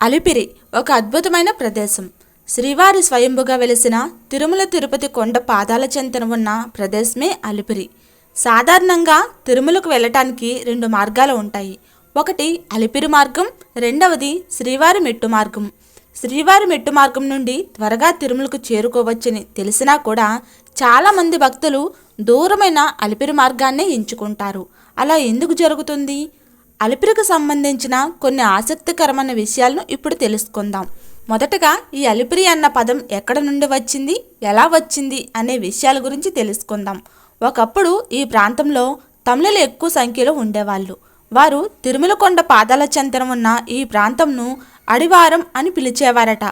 అలిపిరి ఒక అద్భుతమైన ప్రదేశం. శ్రీవారి స్వయంభుగా వెలిసిన తిరుమల తిరుపతి కొండ పాదాల చెంతన ఉన్న ప్రదేశమే అలిపిరి. సాధారణంగా తిరుమలకు వెళ్ళటానికి రెండు మార్గాలు ఉంటాయి. ఒకటి అలిపిరి మార్గం రెండవది శ్రీవారి మెట్టు మార్గం. శ్రీవారి మెట్టు మార్గం నుండి త్వరగా తిరుమలకు చేరుకోవచ్చని తెలిసినా కూడా చాలామంది భక్తులు దూరమైన అలిపిరి మార్గాన్నే ఎంచుకుంటారు. అలా ఎందుకు జరుగుతుంది? అలిపిరికి సంబంధించిన కొన్ని ఆసక్తికరమైన విషయాలను ఇప్పుడు తెలుసుకుందాం. మొదటగా ఈ అలిపిరి అన్న పదం ఎక్కడ నుండి వచ్చింది ఎలా వచ్చింది అనే విషయాల గురించి తెలుసుకుందాం. ఒకప్పుడు ఈ ప్రాంతంలో తమిళలు ఎక్కువ సంఖ్యలో ఉండేవాళ్ళు. వారు తిరుమలకొండ పాదాల చెంతన ఉన్న ఈ ప్రాంతంను అడివారం అని పిలిచేవారట.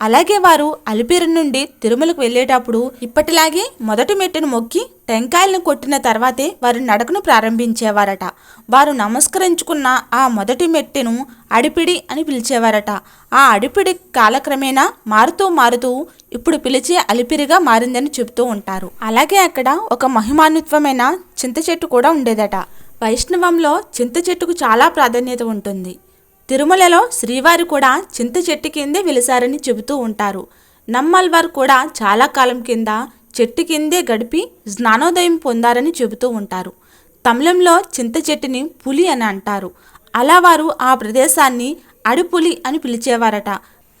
అలాగే వారు అలిపిరి నుండి తిరుమలకు వెళ్ళేటప్పుడు ఇప్పటిలాగే మొదటి మెట్టును మొక్కి టెంకాయలను కొట్టిన తర్వాతే వారు నడకను ప్రారంభించేవారట. వారు నమస్కరించుకున్న ఆ మొదటి మెట్టును అడిపిడి అని పిలిచేవారట. ఆ అడిపిడి కాలక్రమేణా మారుతూ మారుతూ ఇప్పుడు పిలిచే అలిపిరిగా మారిందని చెబుతూ ఉంటారు. అలాగే అక్కడ ఒక మహిమాన్విత్వమైన చింత చెట్టు కూడా ఉండేదట. వైష్ణవంలో చింత చెట్టుకు చాలా ప్రాధాన్యత ఉంటుంది. తిరుమలలో శ్రీవారు కూడా చింత చెట్టు కిందే వెలిసారని చెబుతూ ఉంటారు. నమ్మల్వారు కూడా చాలా కాలం కింద చెట్టు కిందే గడిపి స్నానోదయం పొందారని చెబుతూ ఉంటారు. తమిళంలో చింత చెట్టుని పులి అని అంటారు. అలా వారు ఆ ప్రదేశాన్ని అడిపులి అని పిలిచేవారట.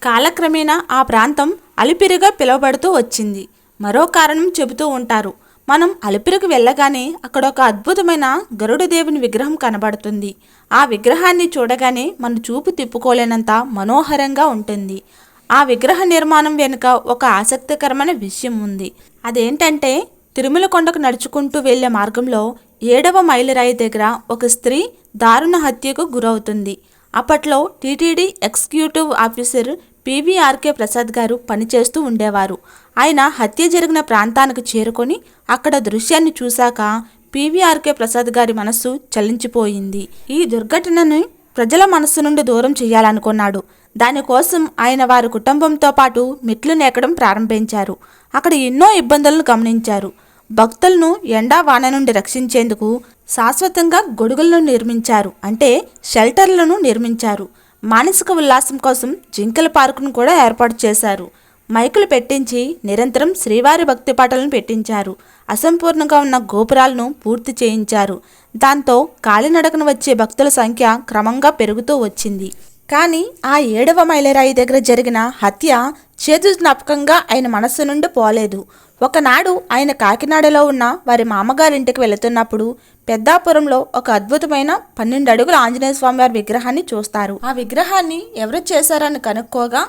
కాలక్రమేణా ఆ ప్రాంతం అలిపిరిగా పిలువబడుతూ వచ్చింది. మరో కారణం చెబుతూ ఉంటారు. మనం అలిపిరికి వెళ్ళగానే అక్కడ ఒక అద్భుతమైన గరుడదేవుని విగ్రహం కనబడుతుంది. ఆ విగ్రహాన్ని చూడగానే మన చూపు తిప్పుకోలేనంత మనోహరంగా ఉంటుంది. ఆ విగ్రహ నిర్మాణం వెనుక ఒక ఆసక్తికరమైన విషయం ఉంది. అదేంటంటే తిరుమల కొండకు నడుచుకుంటూ వెళ్ళే మార్గంలో ఏడవ మైలురాయి దగ్గర ఒక స్త్రీ దారుణ హత్యకు గురవుతుంది. అప్పట్లో TTD executive officer PVRK Prasad garu పనిచేస్తూ ఉండేవారు. ఆయన హత్య జరిగిన ప్రాంతానికి చేరుకొని అక్కడ దృశ్యాన్ని చూశాక పీవీఆర్కే ప్రసాద్ గారి మనస్సు చలించిపోయింది. ఈ దుర్ఘటనను ప్రజల మనస్సు నుండి దూరం చేయాలనుకున్నాడు. దానికోసం ఆయన వారి కుటుంబంతో పాటు మెట్లు నెక్కడం ప్రారంభించారు. అక్కడ ఎన్నో ఇబ్బందులను గమనించారు. భక్తులను ఎండా వాన నుండి రక్షించేందుకు శాశ్వతంగా గొడుగులను నిర్మించారు. అంటే షెల్టర్లను నిర్మించారు. మానసిక ఉల్లాసం కోసం జింకల పార్కును కూడా ఏర్పాటు చేశారు. మైకులు పెట్టించి నిరంతరం శ్రీవారి భక్తి పాటలను పెట్టించారు. అసంపూర్ణంగా ఉన్న గోపురాలను పూర్తి చేయించారు. దాంతో కాలినడకన వచ్చే భక్తుల సంఖ్య క్రమంగా పెరుగుతూ వచ్చింది. కానీ ఆ ఏడవ మైలరాయి దగ్గర జరిగిన హత్య చేదు జ్ఞాపకంగా ఆయన మనస్సు నుండి పోలేదు. ఒకనాడు ఆయన కాకినాడలో ఉన్న వారి మామగారింటికి వెళుతున్నప్పుడు పెద్దాపురంలో ఒక అద్భుతమైన పన్నెండు అడుగుల ఆంజనేయ స్వామి వారి విగ్రహాన్ని చూస్తారు. ఆ విగ్రహాన్ని ఎవరు చేశారని కనుక్కోగా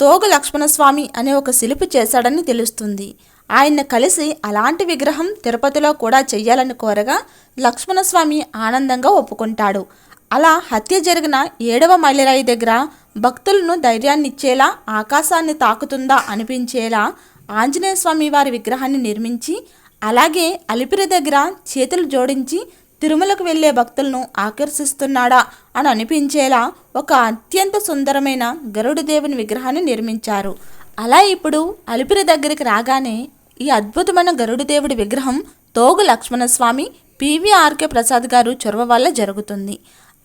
తోగు లక్ష్మణస్వామి అనే ఒక శిల్పి చేశాడని తెలుస్తుంది. ఆయన కలిసి అలాంటి విగ్రహం తిరుపతిలో కూడా చెయ్యాలని కోరగా లక్ష్మణస్వామి ఆనందంగా ఒప్పుకుంటాడు. అలా హత్య జరిగిన ఏడవ మైలరాయి దగ్గర భక్తులను ధైర్యాన్నిచ్చేలా ఆకాశాన్ని తాకుతుందా అనిపించేలా ఆంజనేయ స్వామి వారి విగ్రహాన్ని నిర్మించి అలాగే అలిపిరి దగ్గర చేతులు జోడించి తిరుమలకు వెళ్ళే భక్తులను ఆకర్షిస్తున్నాడా అని అనిపించేలా ఒక అత్యంత సుందరమైన గరుడు దేవుని విగ్రహాన్ని నిర్మించారు. అలా ఇప్పుడు అలిపిరి దగ్గరికి రాగానే ఈ అద్భుతమైన గరుడు దేవుడి విగ్రహం తోగు లక్ష్మణస్వామి పివిఆర్కే ప్రసాద్ గారు చొరవ వల్ల జరుగుతుంది.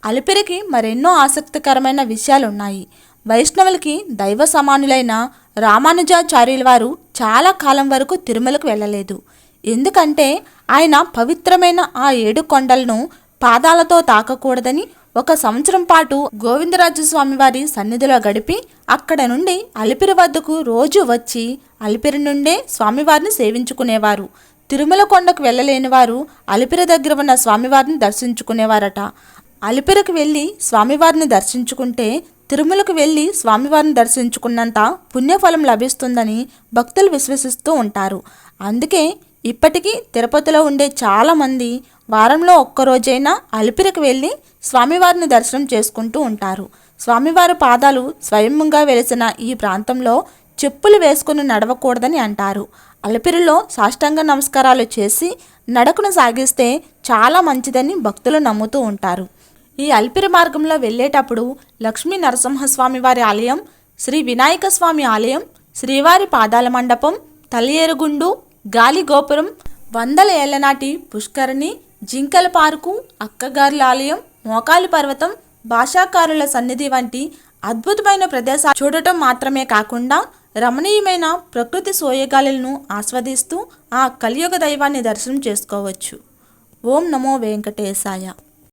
అలిపిరికి మరెన్నో ఆసక్తికరమైన విషయాలున్నాయి. వైష్ణవులకి దైవ సమానులైన రామానుజాచార్యుల వారు చాలా కాలం వరకు తిరుమలకు వెళ్ళలేదు. ఎందుకంటే ఆయన పవిత్రమైన ఆ ఏడు కొండలను పాదాలతో తాకకూడదని ఒక సంవత్సరం పాటు గోవిందరాజస్వామివారి స్వామి వారి సన్నిధిలో గడిపి అక్కడ నుండి అలిపిరి వద్దకు రోజు వచ్చి అలిపిరి నుండే స్వామివారిని సేవించుకునేవారు. తిరుమల కొండకు వెళ్ళలేని వారు అలిపిరి దగ్గర ఉన్న స్వామివారిని దర్శించుకునేవారట. అలిపిరికి వెళ్ళి స్వామివారిని దర్శించుకుంటే తిరుమలకు వెళ్ళి స్వామివారిని దర్శించుకున్నంత పుణ్యఫలం లభిస్తుందని భక్తులు విశ్వసిస్తూ ఉంటారు. అందుకే ఇప్పటికీ తిరుపతిలో ఉండే చాలామంది వారంలో ఒక్కరోజైనా అలిపిరికి వెళ్ళి స్వామివారిని దర్శనం చేసుకుంటూ ఉంటారు. స్వామివారి పాదాలు స్వయంగా వెలిసిన ఈ ప్రాంతంలో చెప్పులు వేసుకుని నడవకూడదని అంటారు. అలిపిరిలో సాష్టాంగ నమస్కారాలు చేసి నడకను సాగిస్తే చాలా మంచిదని భక్తులు నమ్ముతూ ఉంటారు. ఈ అల్పిరి మార్గంలో వెళ్ళేటప్పుడు లక్ష్మీ నరసింహస్వామి వారి ఆలయం శ్రీ వినాయక స్వామి ఆలయం శ్రీవారి పాదాల మండపం తలియేరుగుండు గాలి గోపురం వందల ఏళ్ళనాటి పుష్కరిణి జింకల పార్కు అక్కగారుల ఆలయం మోకాలి పర్వతం భాషాకారుల సన్నిధి వంటి అద్భుతమైన ప్రదేశాలు చూడటం మాత్రమే కాకుండా రమణీయమైన ప్రకృతి సోయగాలులను ఆస్వాదిస్తూ ఆ కలియుగ దైవాన్ని దర్శనం చేసుకోవచ్చు. ఓం నమో వెంకటేశాయ.